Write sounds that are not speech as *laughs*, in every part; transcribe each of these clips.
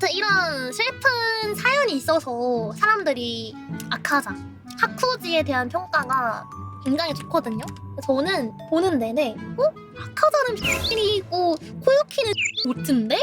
아무튼 이런 슬픈 사연이 있어서 사람들이 아카자 하쿠지에 대한 평가가 굉장히 좋거든요. 저는 보는 내내 어? 아카자는 X이고 코요키는 못인데?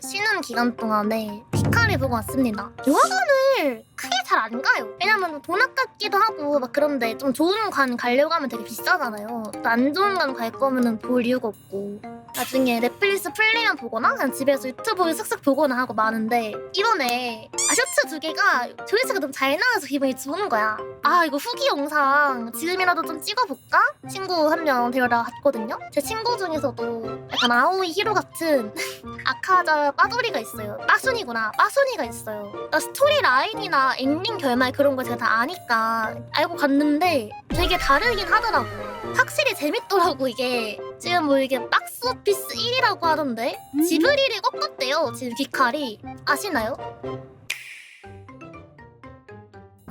쉬는 기간 동안에 피카를 보고 왔습니다. 영화관을 크게 잘 안 가요. 왜냐면 돈 아깝기도 하고 막 그런데 좀 좋은 관 가려고 하면 되게 비싸잖아요. 또 안 좋은 관 갈 거면은 볼 이유가 없고. 나중에 넷플릭스 플레이만 보거나 그냥 집에서 유튜브를 쓱쓱 보거나 하고 마는데 이번에 아 셔츠 두 개가 조회수가 너무 잘 나와서 기분이 좋은 거야. 아 이거 후기 영상 지금이라도 좀 찍어볼까? 친구 한 명 데려다 갔거든요. 제 친구 중에서도 약간 아오이 히로 같은 *laughs* 아카자 빠돌이가 있어요. 빠순이구나. 빠순이가 있어요. 그러니까 스토리 라인이나 엔딩 결말 그런 거 제가 다 아니까 알고 갔는데 되게 다르긴 하더라고. 확실히 재밌더라고 이게. 지금 뭐 이게 박스 오피스 1위라고 하던데 지브리를 꺾었대요. 지금 귀칼이 아시나요?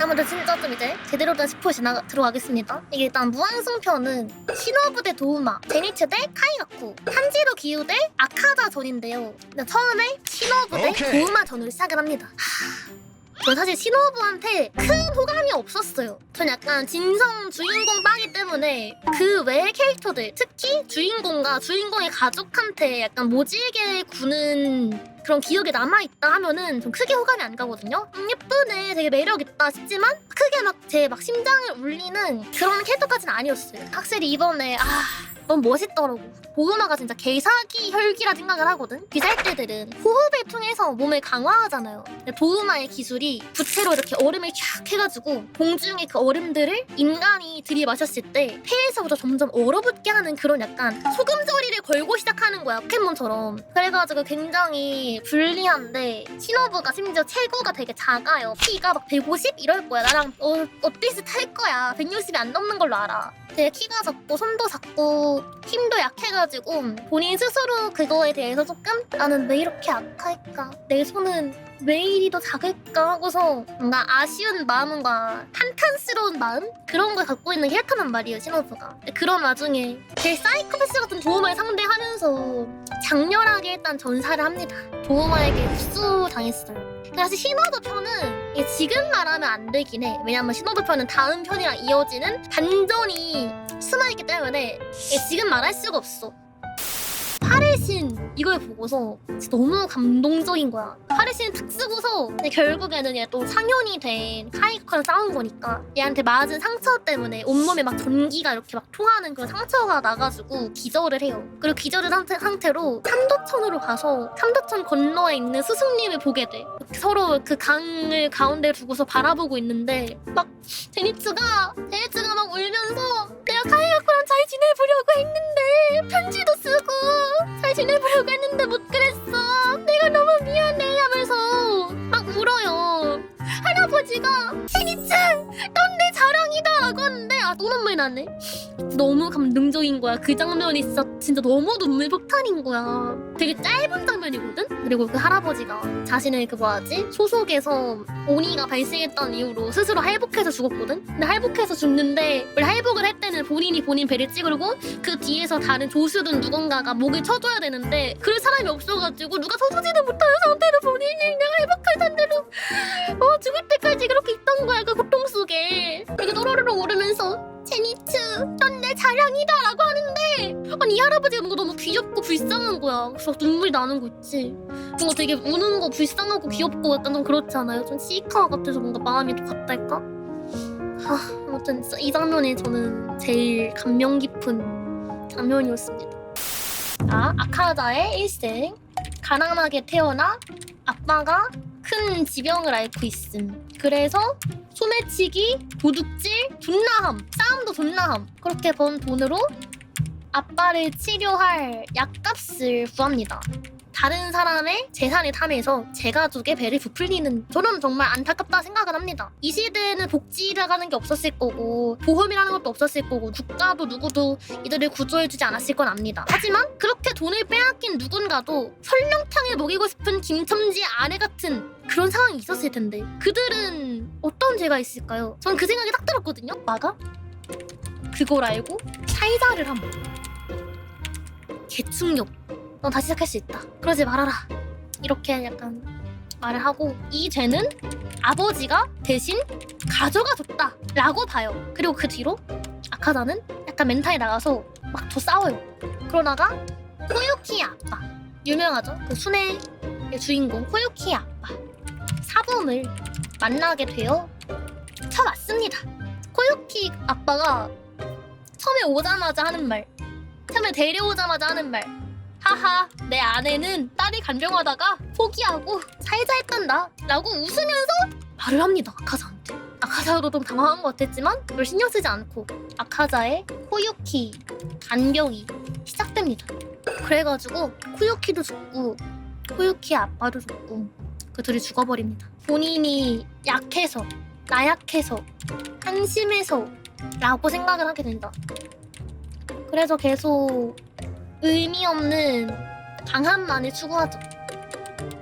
아무튼 진짜 좀 이제 제대로 된 스포 지나 들어가겠습니다. 이게 일단 무한승편은 신호부 대 도우마, 제니츠 대 카이가쿠, 한지로 기우 대 아카다 전인데요. 근데 처음에 신호부 대 오케이. 도우마 전으로 시작을 합니다. 하... 전 사실 신호부한테 큰 호감이 없었어요. 전 약간 진성 주인공 빠기 때문에 그 외의 캐릭터들, 특히 주인공과 주인공의 가족한테 약간 모질게 구는 그런 기억이 남아있다 하면은 좀 크게 호감이 안 가거든요. 음, 예쁘네, 되게 매력있다 싶지만 크게 막 제막 심장을 울리는 그런 캐릭터까지는 아니었어요. 확실히 이번에 아 너무 멋있더라고. 보그마가 진짜 개사기 혈기라 생각을 하거든. 비살대들은 호흡을 통해서 몸을 강화하잖아요. 근데 도우마의 기술이 부채로 이렇게 얼음을 쫙 해가지고 공중에 그 얼음들을 인간이 들이마셨을 때 폐에서부터 점점 얼어붙게 하는 그런 약간 소금조리를 걸고 시작하는 거야 포켓몬처럼. 그래가지고 굉장히 불리한데 신호부가 심지어 체구가 되게 작아요. 키가 막 150 이럴 거야. 나랑 어, 엇비슷할 거야. 160이 안 넘는 걸로 알아. 되게 키가 작고 손도 작고 힘도 약해가지고 본인 스스로 그거에 대해서 조금 나는 왜 이렇게 약할까? 내 손은 왜 이리 더 작을까? 하고서 뭔가 아쉬운 마음과 한탄스러운 마음? 그런 걸 갖고 있는 캐릭터란 말이에요 신호부가. 그런 와중에 제 사이코패스 같은 도우마를 상대하면서 장렬하게 일단 전사를 합니다. 도우마에게 흡수 당했어요. 사실 신호부 편은 지금 말하면 안 되긴 해. 왜냐면 신호부 편은 다음 편이랑 이어지는 반전이 숨어있기 때문에 지금 말할 수가 없어 팔의 신 이걸 보고서 진짜 너무 감동적인 거야. 팔의 신탁 쓰고서 결국에는 얘 또 상현이 된 카이코랑 싸운 거니까 얘한테 맞은 상처 때문에 온몸에 막 전기가 이렇게 막 통하는 그런 상처가 나가지고 기절을 해요. 그리고 기절한 상태, 상태로 삼도천으로 가서 삼도천 건너에 있는 스승님을 보게 돼. 서로 그 강을 가운데 두고서 바라보고 있는데 막 제니츠가 제니츠가 막 울면서 카이코랑 잘 지내보려고 했는데 편지도 쓰고 잘 지내보려고 했는데 못 그랬어. 내가 너무 미안해 하면서 막 울어요. 할아버지가 신이츠, 넌 내 자랑이다 라고 하는데 아 또 눈물 나네. 너무 감동적인 거야. 그 장면이 진짜 진짜 너무 눈물 폭탄인 거야. 되게 짧은 장면이거든. 그리고 그 할아버지가 자신의 그 뭐하지 소속에서 오니가 발생했던 이유로 스스로 할복해서 죽었거든. 근데 할복해서 죽는데 원래 할복을 할 때는 본인이 본인 배를 찌르고 그 뒤에서 다른 조수든 누군가가 목을 쳐줘야 되는데 그럴 사람이 없어가지고 누가 쳐주지는 못하는 상태로 본인이 그냥 회복할 상태로 불쌍한 거야. 그래서 눈물이 나는 거 있지. 뭔가 되게 우는 거 불쌍하고 귀엽고 약간 좀 그렇잖아요? 좀 시카 같아서 뭔가 마음이 또 같달까? 아 아무튼 이 장면이 저는 제일 감명 깊은 장면이었습니다. 자 아카자의 일생. 가난하게 태어나 아빠가 큰 지병을 앓고 있음. 그래서 소매치기, 도둑질, 존나함, 싸움도 존나함. 그렇게 번 돈으로 아빠를 치료할 약값을 구합니다. 다른 사람의 재산을 탐해서 제 가족의 배를 부풀리는 저는 정말 안타깝다 생각을 합니다. 이 시대에는 복지라는 게 없었을 거고 보험이라는 것도 없었을 거고 국가도 누구도 이들을 구조해주지 않았을 건 압니다. 하지만 그렇게 돈을 빼앗긴 누군가도 설렁탕을 먹이고 싶은 김첨지의 아내 같은 그런 상황이 있었을 텐데 그들은 어떤 죄가 있을까요? 전 그 생각이 딱 들었거든요. 마가 그걸 알고 살자를 함. 개충격. 넌 다시 시작할 수 있다. 그러지 말아라. 이렇게 약간 말을 하고 이 죄는 아버지가 대신 가져가 줬다 라고 봐요. 그리고 그 뒤로 아카자는 약간 멘탈이 나가서 막 더 싸워요. 그러다가 코유키의 아빠 유명하죠? 그 순애의 주인공 코유키의 아빠 사범을 만나게 되어 쳐맞습니다. 코유키 아빠가 처음에 오자마자 하는 말 처음에 데려오자마자 하는 말. 하하 내 아내는 딸이 간병하다가 포기하고 살자 했단다 라고 웃으면서 말을 합니다 아카자한테. 아카자도 좀 당황한 것 같았지만 그걸 신경 쓰지 않고 아카자의 코유키 간병이 시작됩니다. 그래가지고 코유키도 죽고 코유키의 아빠도 죽고 그 둘이 죽어버립니다. 본인이 약해서 나약해서 한심해서 라고 생각을 하게 된다 그래서 계속 의미 없는 강함만을 추구하죠.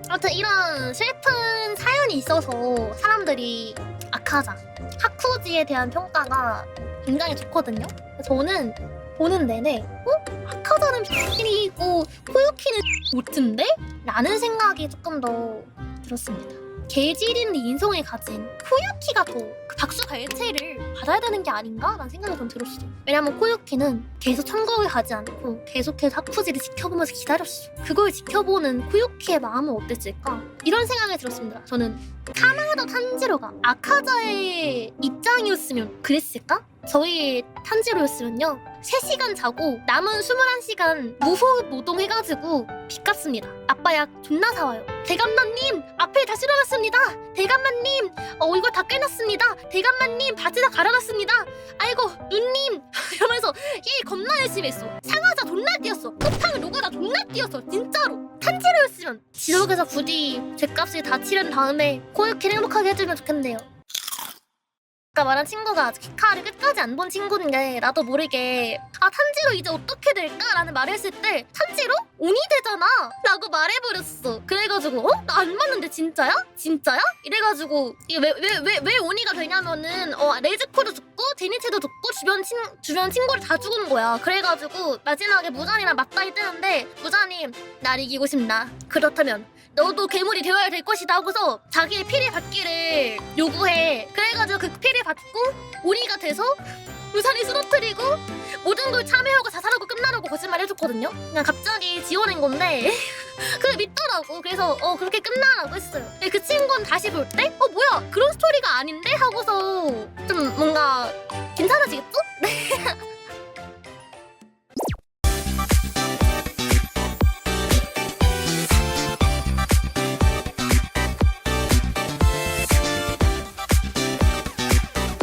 아무튼 이런 슬픈 사연이 있어서 사람들이 아카자, 하쿠지에 대한 평가가 굉장히 좋거든요. 저는 보는 내내 어? 아카자는 X이고 코유키는 못인데? 라는 생각이 조금 더 들었습니다. 개질인 인성을 가진 코유키가 더그 박수 갈채를 받아야 되는 게 아닌가? 라는 생각이 좀 들었어요. 왜냐면 코유키는 계속 천국에 가지 않고 계속해서 하쿠지를 지켜보면서 기다렸어. 그걸 지켜보는 코유키의 마음은 어땠을까? 이런 생각이 들었습니다. 저는 카나다 탄지로가 아카자의 입장이었으면 그랬을까? 저희 탄지로였으면요. 3시간 자고 남은 21시간 무호 노동해가지고 빚 갚습니다. 아빠 약 존나 사와요. 대감마님 앞에 다시 일어났습니다. 대감마님 어 이거 다 깨놨습니다. 대감마님 바지 다 갈아놨습니다. 아이고 누님 *laughs* 이러면서 일 겁나 열심히 했어. 상하자 존나 뛰었어. 쿠팡 로그다 존나 뛰었어. 진짜로. 탄지로였으면 지옥에서 부디 죗값을 다 치른 다음에 코유키를 행복하게 해주면 좋겠네요. 아까 말한 친구가 키카를 끝까지 안 본 친구인데 나도 모르게 아 탄지로 이제 어떻게 될까? 라는 말을 했을 때 탄지로? 온이 되잖아 라고 말해버렸어 그래가지고 어? 나안 맞는데 진짜야? 진짜야? 이래가지고 이게 왜 왜 왜 왜 온이가 되냐면은 어 레즈코도 제니체도 죽고 주변 친 주변 친구를 다 죽은 거야 그래가지고 마지막에 무잔이랑 맞다이 뜨는데 무잔이 날 이기고 싶나 그렇다면 너도 괴물이 되어야 될 것이다 하고서 자기의 피를 받기를 요구해. 그래가지고 그 피를 받고 오리가 돼서 우산이 쓰러뜨리고 모든 걸 참여하고 자살하고 끝나라고 거짓말 해줬거든요. 그냥 갑자기 지어낸 건데 *laughs* 그게 믿더라고. 그래서 어 그렇게 끝나라고 했어요. 근데 그 친구는 다시 볼 때 어 뭐야 그런 스토리가 아닌데 하고서 좀